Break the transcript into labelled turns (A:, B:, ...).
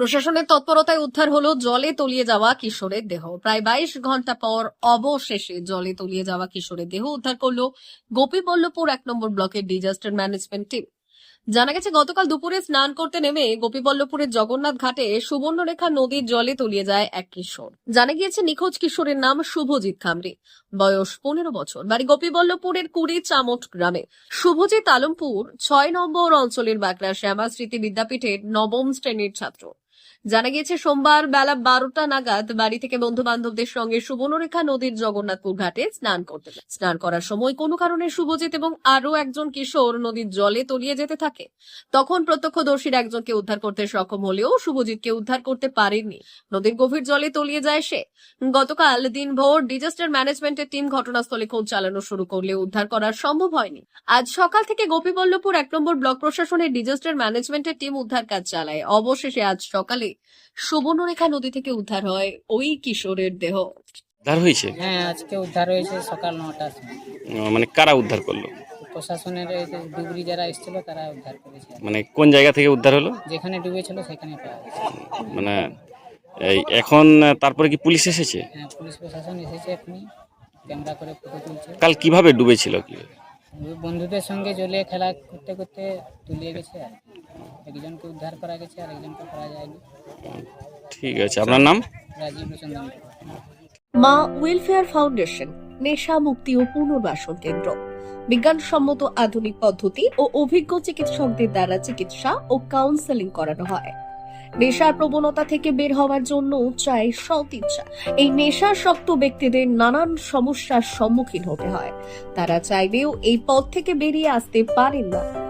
A: প্রশাসনের তৎপরতায় উদ্ধার হলো জলে তলিয়ে যাওয়া কিশোরের দেহ। প্রায় বাইশ ঘণ্টা পর অবশেষে জলে তলিয়ে যাওয়া কিশোরের দেহ উদ্ধার করল গোপীবল্লভপুর এক নম্বর ব্লকের ডিজাস্টার ম্যানেজমেন্ট টিম। জানা গেছে, গতকাল দুপুরে স্নান করতে নেমে গোপীবল্লভপুরের জগন্নাথ ঘাটে সুবর্ণরেখা নদীর জলে তলিয়ে যায় এক কিশোর। জানা গিয়েছে, নিখোঁজ কিশোরের নাম শুভজিৎ খামরি বয়স পনেরো বছর। বাড়ি গোপীবল্লভপুরের কুড়ি চামট গ্রামে। শুভজিৎ আলমপুর, ছয় নম্বর অঞ্চলের বাঁকড়া, শ্যামা স্মৃতি বিদ্যাপীঠের নবম শ্রেণির ছাত্র। জানা গিয়েছে, সোমবার বেলা বারোটা নাগাদ বাড়ি থেকে বন্ধু বান্ধবদের সঙ্গে সুবর্ণরেখা নদীর জগন্নাথপুর ঘাটে স্নান করতে। স্নান করার সময় কোনো কারণে শুভজিৎ এবং আরও একজন কিশোর নদীর জলে তলিয়ে যেতে থাকে। তখন প্রত্যক্ষদর্শীর একজনকে উদ্ধার করতে সক্ষম হলেও শুভজিৎকে উদ্ধার করতে পারেননি। নদীর গভীর জলে তলিয়ে যায় সে। গতকাল দিনভর ডিজাস্টার ম্যানেজমেন্টের টিম ঘটনাস্থলে খোঁজ চালানো শুরু করলে উদ্ধার করা সম্ভব হয়নি। আজ সকাল থেকে গোপীবল্লভপুর এক নম্বর ব্লক প্রশাসনের ডিজাস্টার ম্যানেজমেন্টের টিম উদ্ধার কাজ চালায়। অবশেষে আজ সকালে সুবর্ণরেখা নদী থেকে উদ্ধার হয় ওই কিশোরের দেহ।
B: উদ্ধার হয়েছে?
C: হ্যাঁ আজকে উদ্ধার হয়েছে সকাল নটার সময়।
B: মানে কারা উদ্ধার করল?
C: প্রশাসনের এই যে ডুবরি যারা এসেছিল তারা উদ্ধার করেছে।
B: মানে কোন জায়গা থেকে উদ্ধার হলো?
C: যেখানে ডুবেছিল সেখানে পাওয়া গেছে।
B: মানে এই এখন তারপরে কি পুলিশ এসেছে?
C: হ্যাঁ পুলিশ প্রশাসন এসেছে এখনই ক্যামেরা করে ফটো তুলছে।
B: কাল কীভাবে ডুবেছিল কি?
C: ওই বন্ধুদের সঙ্গে জলে খেলা করতে করতে তুলিয়ে গেছে আর কি। একজনকে উদ্ধার করা গেছে আর একজনকে করা যায়নি।
B: ঠিক আছে আপনার নাম?
C: রাজীব দাম
A: মা ওয়েলফেয়ার ফাউন্ডেশন নেশা মুক্তি ও পুনর্বাসন কেন্দ্র। বিজ্ঞানসম্মত আধুনিক পদ্ধতি ও অভিজ্ঞ চিকিৎসকদের দ্বারা চিকিৎসা ও কাউন্সেলিং করানো হয়। নেশার প্রবণতা থেকে বের হওয়ার জন্য চাই সৎ ইচ্ছা এই নেশাসক্ত ব্যক্তিদের নানান সমস্যার সম্মুখীন হতে হয়। তারা চাইলেও এই পথ থেকে বেরিয়ে আসতে পারেন না।